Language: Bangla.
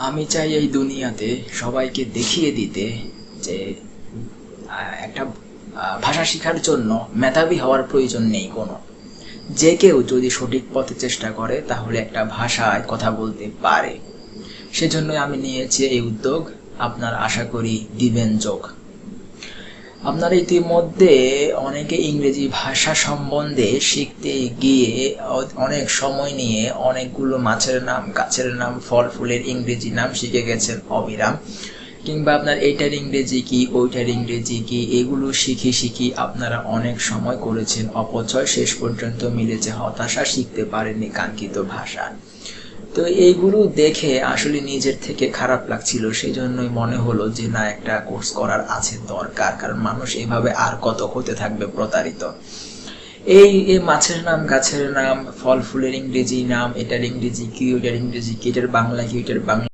আমি চাই এই দুনিয়াতে সবাইকে দেখিয়ে দিতে যে একটা ভাষা শেখার জন্য মেধাবী হওয়ার প্রয়োজন নেই কোনো। যে কেউ যদি সঠিক পথে চেষ্টা করে, তাহলে একটা ভাষায় কথা বলতে পারে। সেজন্য আমি নিয়েছি এই উদ্যোগ। আপনার আশা করি দিবেন যোগ। আপনারা ইতিমধ্যে অনেকে ইংরেজি ভাষা সম্বন্ধে শিখতে গিয়ে অনেক সময় নিয়ে অনেকগুলো মাছের নাম, গাছের নাম, ফল, ফুলের ইংরেজি নাম শিখে গেছেন অবিরাম। কিংবা আপনার এইটার ইংরেজি কি, ওইটার ইংরেজি কি, এগুলো শিখে শিখি আপনারা অনেক সময় করেছেন। অপচয় শেষ পর্যন্ত মিলেছে, হতাশা শিখতে পারেননি কাঙ্ক্ষিত ভাষা। তো এইগুলো দেখে আসলে নিজের থেকে খারাপ লাগছিল সেই জন্যই মনে হলো যে না, একটা কোর্স করার আছে দরকার, কারণ মানুষ এভাবে আর কত হতে থাকবে প্রতারিত। এই এই মাছের নাম, গাছের নাম, ফল, ফুলের ইংরেজি নাম, এটার ইংরেজি, কি, ওইটার ইংরেজি, কি, এটার বাংলা, কি, ওইটার বাংলা।